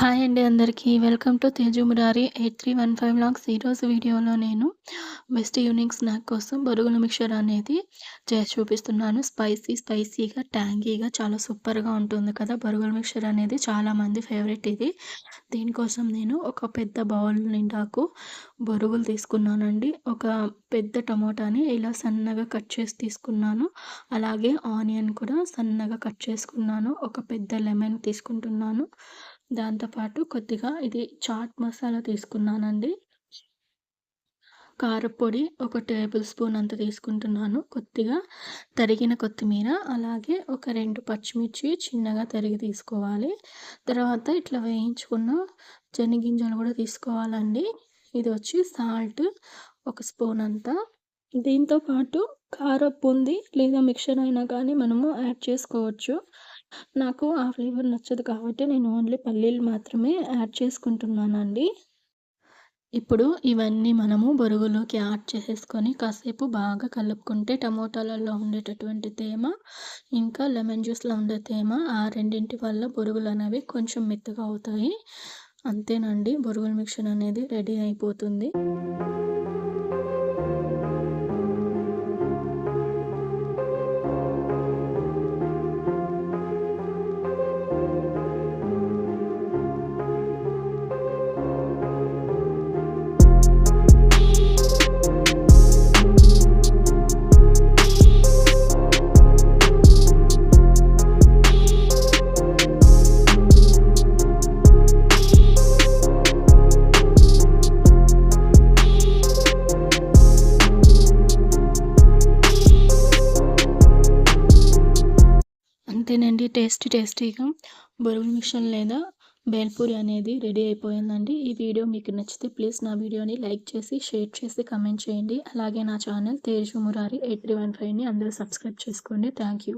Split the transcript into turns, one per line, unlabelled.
Hi అండి అందరికీ. Welcome to Teju Murari eight three one five lakhs. ఈరోజు వీడియోలో నేను బెస్ట్ ఈవినింగ్ స్నాక్ కోసం బరుగుల మిక్చర్ అనేది చేసి చూపిస్తున్నాను. స్పైసీ స్పైసీగా ట్యాంగీగా చాలా సూపర్గా ఉంటుంది కదా బరుగుల మిక్చర్ అనేది. చాలామంది ఫేవరెట్ ఇది. దీనికోసం నేను ఒక పెద్ద బౌల్ నిండాకు బొరుగులు తీసుకున్నానండి. ఒక పెద్ద టమోటాని ఇలా సన్నగా కట్ చేసి తీసుకున్నాను. అలాగే ఆనియన్ కూడా సన్నగా కట్ చేసుకున్నాను. ఒక పెద్ద లెమన్ తీసుకుంటున్నాను. దాంతోపాటు కొద్దిగా ఇది చాట్ మసాలా తీసుకున్నానండి. కారపొడి ఒక టేబుల్ స్పూన్ అంత తీసుకుంటున్నాను. కొద్దిగా తరిగిన కొత్తిమీర అలాగే ఒక రెండు పచ్చిమిర్చి చిన్నగా తరిగి తీసుకోవాలి. తర్వాత ఇట్లా వేయించుకున్న శనగింజలు కూడా తీసుకోవాలండి. ఇది వచ్చి సాల్ట్ ఒక స్పూన్ అంతా. దీంతో పాటు కారపు ఉంది లేదా మిక్చర్ అయినా కానీ మనము యాడ్ చేసుకోవచ్చు. నాకు ఆ ఫ్లేవర్ నచ్చదు కాబట్టి నేను ఓన్లీ పల్లీలు మాత్రమే యాడ్ చేసుకుంటున్నానండి. ఇప్పుడు ఇవన్నీ మనము బొరుగులోకి యాడ్ చేసేసుకొని కాసేపు బాగా కలుపుకుంటే టమోటాలలో ఉండేటటువంటి తేమ ఇంకా లెమన్ జ్యూస్లో ఉండే తేమ ఆ రెండింటి వల్ల బొరుగులు అనేవి కొంచెం మెత్తగా అవుతాయి. అంతేనండి బొరుగుల మిక్చర్ అనేది రెడీ అయిపోతుంది. అంతేనండి. టేస్టీ టేస్టీగా బొరుగుల మిషన్ లేదా బేల్పూరి అనేది రెడీ అయిపోయిందండి. ఈ వీడియో మీకు నచ్చితే ప్లీజ్ నా వీడియోని లైక్ చేసి షేర్ చేసి కమెంట్ చేయండి. అలాగే నా channel Teju Murari eight three one ఫైవ్ని అందరూ సబ్స్క్రైబ్ చేసుకోండి. Thank you.